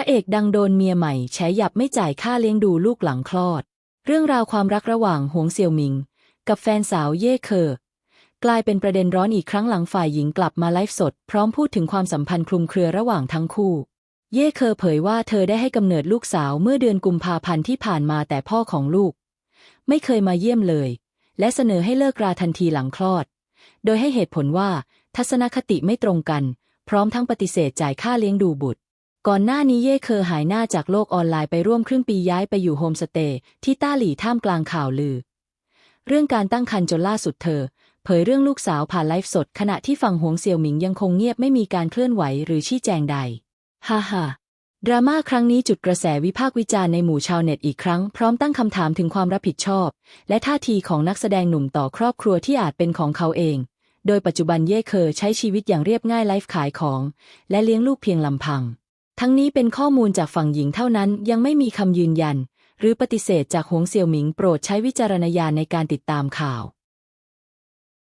ระเอกดังโดนเมียใหม่แฉหยับไม่จ่ายค่าเลี้ยงดูลูกหลังคลอด เรื่องราวความรักระหว่างหวงเสี่ยวหมิง กับแฟนสาวเย่เคอกลายเป็นประเด็นร้อนอีกครั้งหลังฝ่ายหญิงกลับมาไลฟ์สด พร้อมพูดถึงความสัมพันธ์คลุมเครือระหว่างทั้งคู่ เย่เคอเผยว่าเธอได้ให้กำเนิดลูกสาวเมื่อเดือนกุมภาพันธ์ที่ผ่านมาแต่พ่อของลูก ไม่เคยมาเยี่ยมเลย และเสนอให้เลิกราทันทีหลังคลอด โดยให้เหตุผลว่า ทัศนคติไม่ตรงกัน พร้อมทั้งปฏิเสธจ่ายค่าเลี้ยงดูบุตร ก่อนหน้านี้เย่เคอหายหน้าจากโลกออนไลน์ไปร่วมครึ่งปีย้ายไปอยู่โฮมสเตย์ที่ต้าหลี่ท่ามกลางข่าวลือ เรื่องการตั้งครรภ์จนล่าสุดเธอ เผยเรื่องลูกสาวผ่านไลฟ์สด ขณะที่ฝั่งหวงเสี่ยวหมิงยังคงเงียบไม่มีการเคลื่อนไหวหรือชี้แจงใด ฮ่าฮ่าดราม่าครั้งนี้จุดกระแสวิพากษ์วิจารณ์ในหมู่ชาวเน็ตอีกครั้ง พร้อมตั้งคำถามถึงความรับผิดชอบ และท่าทีของนักแสดงหนุ่มต่อครอบครัวที่อาจเป็นของเขาเอง โดยปัจจุบันเย่เคอใช้ชีวิตอย่างเรียบง่ายไลฟ์ขายของ และเลี้ยงลูกเพียงลำพัง ทั้งนี้เป็นข้อมูลจากฝั่งหญิงเท่านั้นยังไม่มีคำยืนยัน หรือปฏิเสธจากหวงเสี่ยวหมิงโปรดใช้วิจารณญาณในการติดตามข่าว